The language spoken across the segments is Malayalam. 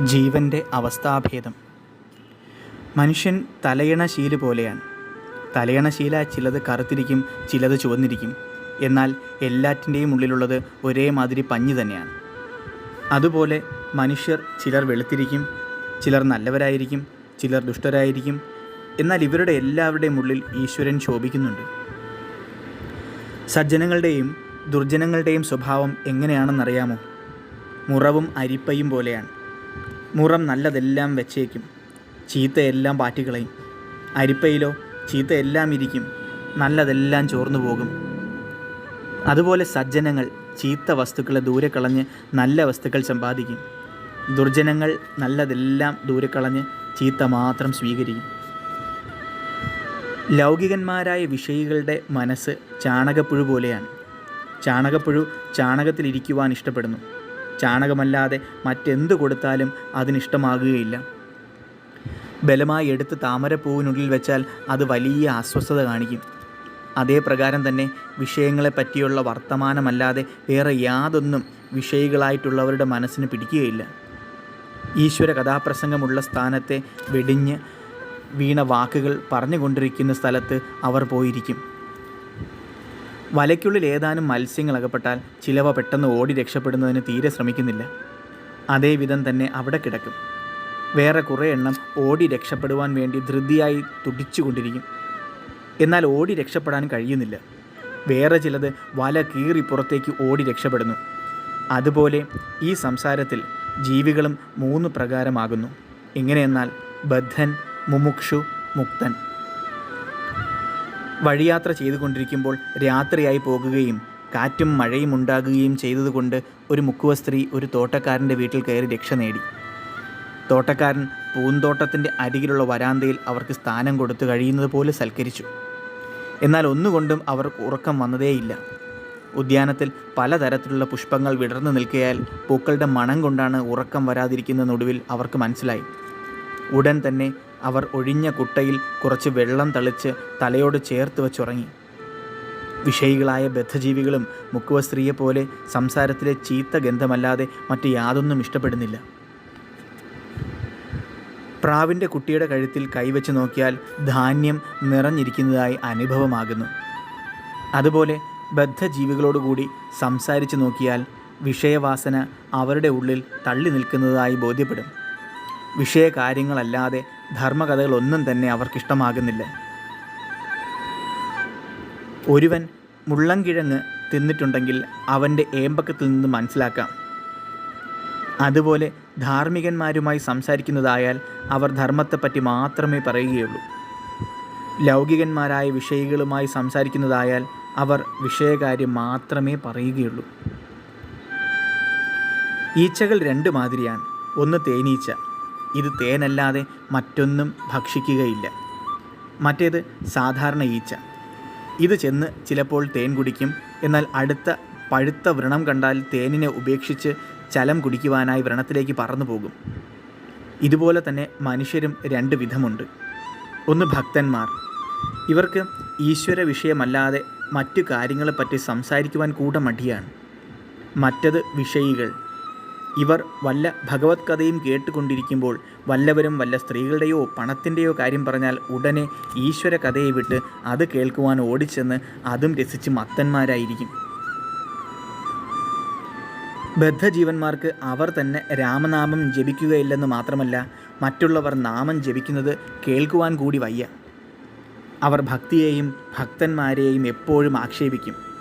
ജീവന്റെ അവസ്ഥാഭേദം. മനുഷ്യൻ തലയണ പോലെയാണ്. തലയണ ശീല ചിലത് കറുത്തിരിക്കും ചിലത് ചുവന്നിരിക്കും. എന്നാൽ എല്ലാറ്റിന്റെയും ഉള്ളിലുള്ളത് ഒരേ മാതിരി പഞ്ഞു തന്നെയാണ്. അതുപോലെ മനുഷ്യർ ചിലർ വെളുത്തിരിക്കും ചിലർ നല്ലവരായിരിക്കും ചിലർ ദുഷ്ടരായിരിക്കും. എന്നാൽ ഇവരുടെ എല്ലാവരുടെയും ഉള്ളിൽ ഈശ്വരൻ ശോഭിക്കുന്നുണ്ട്. സജ്ജനങ്ങളുടെയും ദുർജനങ്ങളുടെയും സ്വഭാവം എങ്ങനെയാണെന്നറിയാമോ? മുറവും അരിപ്പയും പോലെയാണ്. മുറം നല്ലതെല്ലാം വെച്ചേക്കും. ചീത്തയെല്ലാം പാറ്റിക്കളയും. അരിപ്പയിലോ ചീത്തയെല്ലാം ഇരിക്കും. നല്ലതെല്ലാം ചോർന്നു പോകും. അതുപോലെ സജ്ജനങ്ങൾ ചീത്ത വസ്തുക്കളെ ദൂരെ കളഞ്ഞ് നല്ല വസ്തുക്കൾ സമ്പാദിക്കും. ദുർജനങ്ങൾ നല്ലതെല്ലാം ദൂരെ കളഞ്ഞ് ചീത്ത മാത്രം സ്വീകരിക്കും. ലൗകികന്മാരായ വിഷയികളുടെ മനസ്സ് ചാണകപ്പുഴു പോലെയാണ്. ചാണകപ്പുഴു ചാണകത്തിലിരിക്കുവാൻ ഇഷ്ടപ്പെടുന്നു. ചാണകമല്ലാതെ മറ്റെന്ത് കൊടുത്താലും അതിനിഷ്ടമാകുകയില്ല. ബലമായി എടുത്ത് താമരപ്പൂവിനുള്ളിൽ വെച്ചാൽ അത് വലിയ അസ്വസ്ഥത കാണിക്കും. അതേ പ്രകാരം തന്നെ വിഷയങ്ങളെ പറ്റിയുള്ള വർത്തമാനമല്ലാതെ വേറെ യാതൊന്നും വിഷയികളായിട്ടുള്ളവരുടെ മനസ്സിന് പിടിക്കുകയില്ല. ഈശ്വര കഥാപ്രസംഗമുള്ള സ്ഥാനത്തെ വെടിഞ്ഞ് വീണ വാക്കുകൾ പറഞ്ഞുകൊണ്ടിരിക്കുന്ന സ്ഥലത്ത് അവർ പോയിരിക്കും. വലയ്ക്കുള്ളിൽ ഏതാനും മത്സ്യങ്ങൾ അകപ്പെട്ടാൽ ചിലവ പെട്ടെന്ന് ഓടി രക്ഷപ്പെടുന്നതിന് തീരെ ശ്രമിക്കുന്നില്ല. അതേവിധം തന്നെ അവിടെ കിടക്കും. വേറെ കുറേ എണ്ണം ഓടി രക്ഷപ്പെടുവാൻ വേണ്ടി ധൃതിയായി തുടിച്ചുകൊണ്ടിരിക്കും. എന്നാൽ ഓടി രക്ഷപ്പെടാൻ കഴിയുന്നില്ല. വേറെ ചിലത് വല കീറി പുറത്തേക്ക് ഓടി രക്ഷപ്പെടുന്നു. അതുപോലെ ഈ സംസാരത്തിൽ ജീവികളും മൂന്ന് പ്രകാരമാകുന്നു. എങ്ങനെയെന്നാൽ ബദ്ധൻ മുമുക്ഷു മുക്തൻ. വഴിയാത്ര ചെയ്തുകൊണ്ടിരിക്കുമ്പോൾ രാത്രിയായി പോകുകയും കാറ്റും മഴയും ഉണ്ടാകുകയും ചെയ്തതുകൊണ്ട് ഒരു മുക്കുവ സ്ത്രീ ഒരു തോട്ടക്കാരന്റെ വീട്ടിൽ കയറി രക്ഷ നേടി. തോട്ടക്കാരൻ പൂന്തോട്ടത്തിന്റെ അരികിലുള്ള വരാന്തയിൽ അവർക്ക് സ്ഥാനം കൊടുത്തു കഴിയുന്നത് പോലെ സൽക്കരിച്ചു. എന്നാൽ ഒന്നുകൊണ്ടും അവർക്ക് ഉറക്കം വന്നതേയില്ല. ഉദ്യാനത്തിൽ പലതരത്തിലുള്ള പുഷ്പങ്ങൾ വിടർന്നു നിൽക്കിയാൽ പൂക്കളുടെ മണം കൊണ്ടാണ് ഉറക്കം വരാതിരിക്കുന്നതിനൊടുവിൽ അവർക്ക് മനസ്സിലായി. ഉടൻ തന്നെ അവർ ഒഴിഞ്ഞ കുട്ടയിൽ കുറച്ച് വെള്ളം തളിച്ച് തലയോട് ചേർത്ത് വെച്ചുറങ്ങി. വിഷയികളായ ബദ്ധജീവികളും മുക്കുവ സ്ത്രീയെപ്പോലെ സംസാരത്തിലെ ചീത്ത ഗന്ധമല്ലാതെ മറ്റ് യാതൊന്നും ഇഷ്ടപ്പെടുന്നില്ല. പ്രാവിന്റെ കുട്ടിയുടെ കഴുത്തിൽ കൈവച്ച് നോക്കിയാൽ ധാന്യം നിറഞ്ഞിരിക്കുന്നതായി അനുഭവമാകുന്നു. അതുപോലെ ബദ്ധജീവികളോടുകൂടി സംസാരിച്ചു നോക്കിയാൽ വിഷയവാസന അവരുടെ ഉള്ളിൽ തള്ളി നിൽക്കുന്നതായി ബോധ്യപ്പെടും. വിഷയകാര്യങ്ങളല്ലാതെ ധർമ്മകഥകളൊന്നും തന്നെ അവർക്കിഷ്ടമാകുന്നില്ല. ഒരുവൻ മുള്ളൻകിഴങ്ങ് തിന്നിട്ടുണ്ടെങ്കിൽ അവന്റെ ഏമ്പക്കത്തിൽ നിന്ന് മനസ്സിലാക്കാം. അതുപോലെ ധാർമ്മികന്മാരുമായി സംസാരിക്കുന്നതായാൽ അവർ ധർമ്മത്തെപ്പറ്റി മാത്രമേ പറയുകയുള്ളൂ. ലൗകികന്മാരായ വിഷയികളുമായി സംസാരിക്കുന്നതായാൽ അവർ വിഷയകാര്യം മാത്രമേ പറയുകയുള്ളൂ. ഈച്ചകൾ രണ്ട് മാതിരിയാണ്. ഒന്ന് തേനീച്ച ഇത് തേനല്ലാതെ മറ്റൊന്നും ഭക്ഷിക്കുകയില്ല. മറ്റേത് സാധാരണ ഈച്ച. ഇത് ചെന്ന് ചിലപ്പോൾ തേൻ കുടിക്കും. എന്നാൽ അടുത്ത പഴുത്ത വ്രണം കണ്ടാൽ തേനിനെ ഉപേക്ഷിച്ച് ചലം കുടിക്കുവാനായി വ്രണത്തിലേക്ക് പറന്നു പോകും. ഇതുപോലെ തന്നെ മനുഷ്യരും രണ്ട് വിധമുണ്ട്. ഒന്ന് ഭക്തന്മാർ. ഇവർക്ക് ഈശ്വര വിഷയമല്ലാതെ മറ്റു കാര്യങ്ങളെപ്പറ്റി സംസാരിക്കുവാൻ കൂടെ മടിയാണ്. മറ്റത് വിഷയികൾ. ഇവർ വല്ല ഭഗവത് കഥയും കേട്ടുകൊണ്ടിരിക്കുമ്പോൾ വല്ലവരും വല്ല സ്ത്രീകളുടെയോ പണത്തിന്റെയോ കാര്യം പറഞ്ഞാൽ ഉടനെ ഈശ്വര കഥയെ വിട്ട് അത് കേൾക്കുവാൻ ഓടിച്ചെന്ന് അതും രസിച്ച് മത്തന്മാരായിരിക്കും. ബദ്ധജീവന്മാർക്ക് അവർ തന്നെ രാമനാമം ജപിക്കുകയില്ലെന്ന് മാത്രമല്ല മറ്റുള്ളവർ നാമം ജപിക്കുന്നത് കേൾക്കുവാൻ കൂടി വയ്യ. അവർ ഭക്തിയെയും ഭക്തന്മാരെയും എപ്പോഴും ആക്ഷേപിക്കും.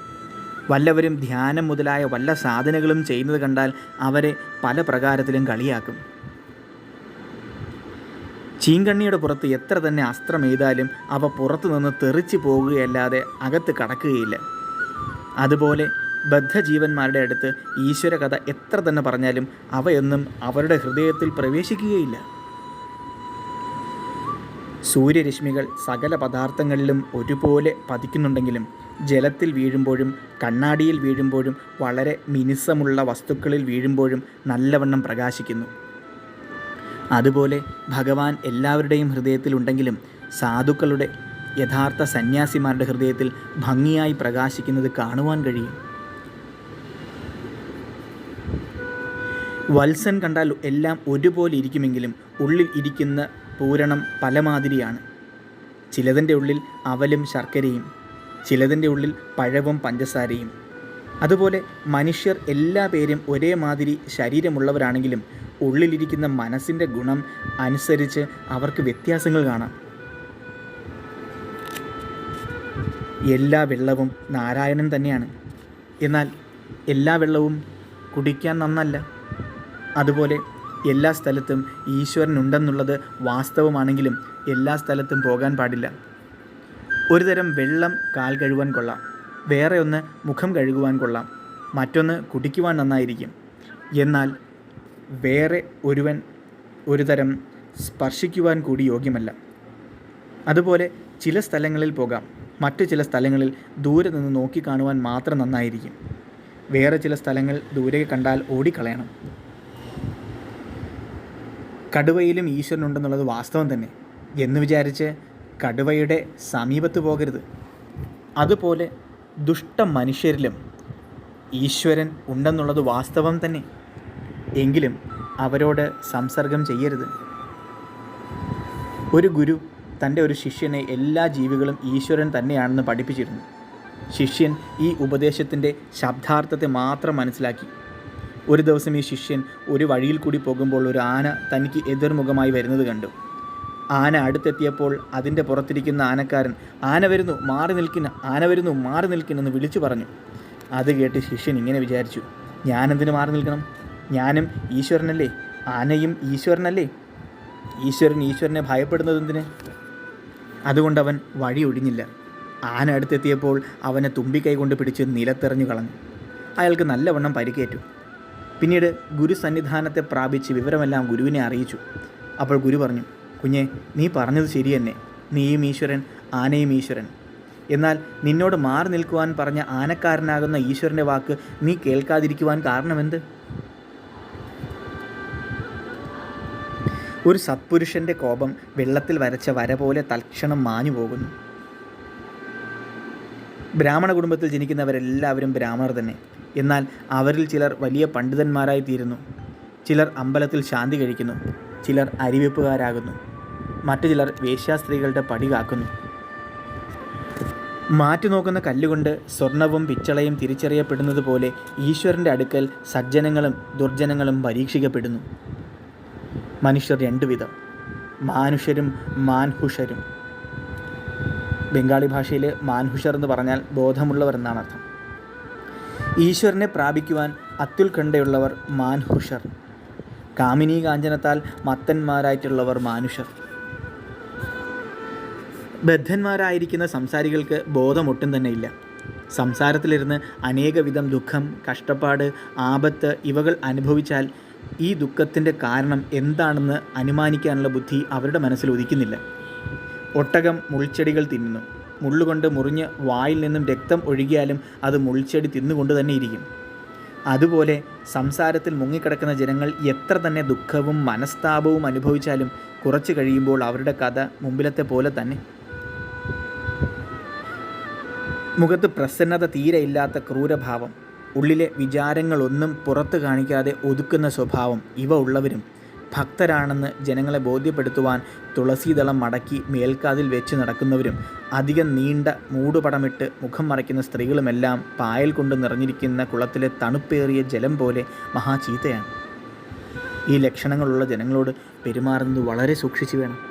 വല്ലവരും ധ്യാനം മുതലായ വല്ല സാധനകളും ചെയ്യുന്നത് കണ്ടാൽ അവരെ പല പ്രകാരത്തിലും കളിയാക്കും. ചീങ്കണ്ണിയുടെ പുറത്ത് എത്ര തന്നെ അസ്ത്രം എയ്താലും അവ പുറത്തുനിന്ന് തെറിച്ചു പോകുകയല്ലാതെ അകത്ത് കടക്കുകയില്ല. അതുപോലെ ബദ്ധജീവന്മാരുടെ അടുത്ത് ഈശ്വര കഥ എത്ര തന്നെ പറഞ്ഞാലും അവയൊന്നും അവരുടെ ഹൃദയത്തിൽ പ്രവേശിക്കുകയില്ല. സൂര്യരശ്മികൾ സകല പദാർത്ഥങ്ങളിലും ഒരുപോലെ പതിക്കുന്നുണ്ടെങ്കിലും ജലത്തിൽ വീഴുമ്പോഴും കണ്ണാടിയിൽ വീഴുമ്പോഴും വളരെ മിനുസമുള്ള വസ്തുക്കളിൽ വീഴുമ്പോഴും നല്ലവണ്ണം പ്രകാശിക്കുന്നു. അതുപോലെ ഭഗവാൻ എല്ലാവരുടെയും ഹൃദയത്തിലുണ്ടെങ്കിലും സാധുക്കളുടെ യഥാർത്ഥ സന്യാസിമാരുടെ ഹൃദയത്തിൽ ഭംഗിയായി പ്രകാശിക്കുന്നത് കാണുവാൻ കഴിയും. വത്സൻ കണ്ടാൽ എല്ലാം ഒരുപോലെ ഇരിക്കുമെങ്കിലും ഉള്ളിൽ ഇരിക്കുന്ന പൂരണം പലമാതിരിയാണ്. ചിലതിന്റെ ഉള്ളിൽ അവലും ശർക്കരയും ചിലതിന്റെ ഉള്ളിൽ പഴവും പഞ്ചസാരയും. അതുപോലെ മനുഷ്യർ എല്ലാ പേരും ഒരേ മാതിരി ശരീരമുള്ളവരാണെങ്കിലും ഉള്ളിലിരിക്കുന്ന മനസ്സിന്റെ ഗുണം അനുസരിച്ച് അവർക്ക് വ്യത്യാസങ്ങൾ കാണാം. എല്ലാ വെള്ളവും നാരായണൻ തന്നെയാണ്. എന്നാൽ എല്ലാ വെള്ളവും കുടിക്കാൻ നന്നല്ല. അതുപോലെ എല്ലാ സ്ഥലത്തും ഈശ്വരനുണ്ടെന്നുള്ളത് വാസ്തവമാണെങ്കിലും എല്ലാ സ്ഥലത്തും പോകാൻ പാടില്ല. ഒരു തരം വെള്ളം കാൽ കഴുകാൻ കൊള്ളാം. വേറെ ഒന്ന് മുഖം കഴുകുവാൻ കൊള്ളാം. മറ്റൊന്ന് കുടിക്കുവാൻ നന്നായിരിക്കും. എന്നാൽ വേറെ ഒരുവൻ ഒരു തരം സ്പർശിക്കുവാൻ കൂടി യോഗ്യമല്ല. അതുപോലെ ചില സ്ഥലങ്ങളിൽ പോകാം. മറ്റു ചില സ്ഥലങ്ങളിൽ ദൂരെ നിന്ന് നോക്കിക്കാണുവാൻ മാത്രം നന്നായിരിക്കും. വേറെ ചില സ്ഥലങ്ങൾ ദൂരെ കണ്ടാൽ ഓടിക്കളയണം. കടുവയിലും ഈശ്വരനുണ്ടെന്നുള്ളത് വാസ്തവം തന്നെ. എന്ന് വിചാരിച്ച് കടുവയുടെ സമീപത്ത് പോകരുത്. അതുപോലെ ദുഷ്ട മനുഷ്യരിലും ഈശ്വരൻ ഉണ്ടെന്നുള്ളത് വാസ്തവം തന്നെ. എങ്കിലും അവരോട് സംസർഗം ചെയ്യരുത്. ഒരു ഗുരു തന്റെ ഒരു ശിഷ്യനെ എല്ലാ ജീവികളും ഈശ്വരൻ തന്നെയാണെന്ന് പഠിപ്പിച്ചിരുന്നു. ശിഷ്യൻ ഈ ഉപദേശത്തിന്റെ ശബ്ദാർത്ഥത്തെ മാത്രം മനസ്സിലാക്കി. ഒരു ദിവസം ഈ ശിഷ്യൻ ഒരു വഴിയിൽ കൂടി പോകുമ്പോൾ ഒരു ആന തനിക്ക് എതിർമുഖമായി വരുന്നത് കണ്ടു. ആന അടുത്തെത്തിയപ്പോൾ അതിന്റെ പുറത്തിരിക്കുന്ന ആനക്കാരൻ ആന വരുന്നു മാറി നിൽക്കുന്ന ആന വരുന്നു മാറി നിൽക്കുന്നെന്ന് വിളിച്ചു പറഞ്ഞു. അത് കേട്ട് ശിഷ്യൻ ഇങ്ങനെ വിചാരിച്ചു ഞാനെന്തിനു മാറി നിൽക്കണം? ഞാനും ഈശ്വരനല്ലേ? ആനയും ഈശ്വരനല്ലേ? ഈശ്വരൻ ഈശ്വരനെ ഭയപ്പെടുന്നത് എന്തിന് അവൻ വഴി ഒഴിഞ്ഞില്ല. ആന അടുത്തെത്തിയപ്പോൾ അവനെ തുമ്പിക്കൈ കൊണ്ട് പിടിച്ച് നിലത്തെറിഞ്ഞു കളഞ്ഞു. അയാൾക്ക് നല്ലവണ്ണം പരിക്കേറ്റു. പിന്നീട് ഗുരു സന്നിധാനത്തെ പ്രാപിച്ച് വിവരമെല്ലാം ഗുരുവിനെ അറിയിച്ചു. അപ്പോൾ ഗുരു പറഞ്ഞു കുഞ്ഞെ നീ പറഞ്ഞത് ശരി തന്നെ നീയും ഈശ്വരൻ ആനയും ഈശ്വരൻ. എന്നാൽ നിന്നോട് മാറി നിൽക്കുവാൻ പറഞ്ഞ ആനക്കാരനാകുന്ന ഈശ്വരന്റെ വാക്ക് നീ കേൾക്കാതിരിക്കുവാൻ കാരണമെന്ത്? ഒരു സത്പുരുഷന്റെ കോപം വെള്ളത്തിൽ വരച്ച വര പോലെ തൽക്ഷണം മാഞ്ഞു പോകുന്നു ബ്രാഹ്മണ കുടുംബത്തിൽ ജനിക്കുന്നവരെല്ലാവരും ബ്രാഹ്മണർ തന്നെ. എന്നാൽ അവരിൽ ചിലർ വലിയ പണ്ഡിതന്മാരായി തീരുന്നു. ചിലർ അമ്പലത്തിൽ ശാന്തി കഴിക്കുന്നു. ചിലർ അരിവെപ്പുകാരാകുന്നു. മറ്റു ചിലർ വേശ്യാസ്ത്രീകളുടെ പടി കാക്കുന്നു. മാറ്റി നോക്കുന്ന കല്ലുകൊണ്ട് സ്വർണവും പിച്ചളയും തിരിച്ചറിയപ്പെടുന്നത് പോലെ ഈശ്വരന്റെ അടുക്കൽ സജ്ജനങ്ങളും ദുർജനങ്ങളും പരീക്ഷിക്കപ്പെടുന്നു. മനുഷ്യർ രണ്ടു വിധം മാൻഹുഷരും. ബംഗാളി ഭാഷയിൽ മാൻഹുഷർ എന്ന് പറഞ്ഞാൽ ബോധമുള്ളവർ എന്നാണ് അർത്ഥം. ഈശ്വരനെ പ്രാപിക്കുവാൻ അത്യുൽകണ്ഠയുള്ളവർ മാൻഹുഷർ. കാമിനി കാഞ്ചനത്താൽ മത്തന്മാരായിട്ടുള്ളവർ മാനുഷർ. ബദ്ധന്മാരായിരിക്കുന്ന സംസാരികൾക്ക് ബോധമൊട്ടും തന്നെ ഇല്ല. സംസാരത്തിലിരുന്ന് അനേകവിധം ദുഃഖം കഷ്ടപ്പാട് ആപത്ത് ഇവകൾ അനുഭവിച്ചാൽ ഈ ദുഃഖത്തിന്റെ കാരണം എന്താണെന്ന് അനുമാനിക്കാനുള്ള ബുദ്ധി അവരുടെ മനസ്സിൽ ഉദിക്കുന്നില്ല. ഒട്ടകം മുൾച്ചെടികൾ തിന്നുന്നു. മുള്ളുകൊണ്ട് മുറിഞ്ഞ് വായിൽ നിന്നും രക്തം ഒഴുകിയാലും അത് മുൾച്ചെടി തിന്നുകൊണ്ട് തന്നെ ഇരിക്കും. അതുപോലെ സംസാരത്തിൽ മുങ്ങിക്കിടക്കുന്ന ജനങ്ങൾ എത്ര തന്നെ ദുഃഖവും മനസ്താപവും അനുഭവിച്ചാലും കുറച്ച് കഴിയുമ്പോൾ അവരുടെ കഥ മുമ്പിലത്തെ പോലെ തന്നെ. മുഖത്ത് പ്രസന്നത തീരെ ഇല്ലാത്ത ക്രൂരഭാവം. ഉള്ളിലെ വിചാരങ്ങളൊന്നും പുറത്ത് കാണിക്കാതെ ഒതുക്കുന്ന സ്വഭാവം ഇവ ഉള്ളവരും ഭക്തരാണെന്ന് ജനങ്ങളെ ബോധ്യപ്പെടുത്തുവാൻ തുളസീദളം മടക്കി മേൽക്കാതിൽ വെച്ച് നടക്കുന്നവരും അധികം നീണ്ട മൂടുപടമിട്ട് മുഖം മറയ്ക്കുന്ന സ്ത്രീകളുമെല്ലാം പായൽ കൊണ്ട് നിറഞ്ഞിരിക്കുന്ന കുളത്തിലെ തണുപ്പേറിയ ജലം പോലെ മഹാചീത്തയാണ്. ഈ ലക്ഷണങ്ങളുള്ള ജനങ്ങളോട് പെരുമാറുന്നത് വളരെ സൂക്ഷിച്ചു വേണം.